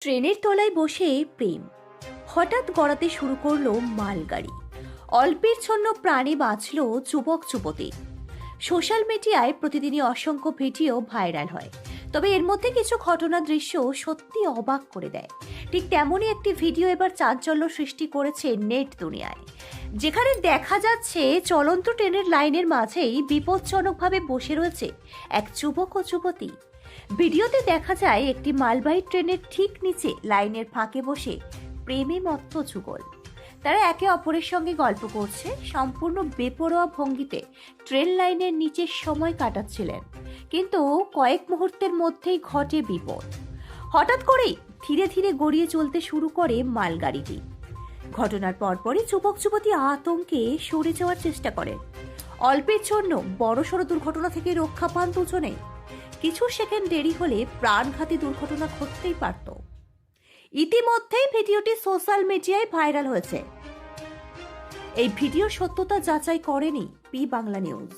ট্রেনের তলায় বসে প্রেম। হঠাৎ গড়াতে শুরু করল মালগাড়ি। অল্পের জন্য প্রাণে বাঁচল যুবক যুবতী। সোশ্যাল মিডিয়ায় প্রতিদিনই অসংখ্য ভিডিও ভাইরাল হয়। তবে এর মধ্যে কিছু ঘটনা দৃশ্য সত্যি অবাক করে দেয়। ঠিক তেমনই একটি ভিডিও এবার চাঞ্চল্য সৃষ্টি করেছে নেট দুনিয়ায়। যেখানে দেখা যাচ্ছে চলন্ত ট্রেনের লাইনের মাঝেই বিপজ্জনকভাবে বসে রয়েছে এক যুবক ও যুবতী। ভিডিওতে দেখা যায় একটি মালবাহী ট্রেনের ঠিক নিচে লাইনের ফাঁকে বসে প্রেমে মত্ত যুগল। তারা একে অপরের সঙ্গে গল্প করছে, সম্পূর্ণ বেপরোয়া ভঙ্গিতে ট্রেন লাইনের নিচে সময় কাটাচ্ছিলেন। কিন্তু কয়েক মুহূর্তের মধ্যেই ঘটে বিপদ। হঠাৎ করেই ধীরে ধীরে গড়িয়ে চলতে শুরু করে মালগাড়িটি। ঘটনার পরপরই যুবক যুবতী আতঙ্কে সরে যাওয়ার চেষ্টা করেন অল্পের জন্য বড়সড় দুর্ঘটনা থেকে রক্ষা পান দুজনে। কিছু সেকেন্ড দেরি হলে প্রাণঘাতী দুর্ঘটনা ঘটতেই পারত। ইতিমধ্যেই ভিডিওটি সোশ্যাল মিডিয়ায় ভাইরাল হয়েছে। এই ভিডিও সত্যতা যাচাই করেনি পি বাংলা নিউজ।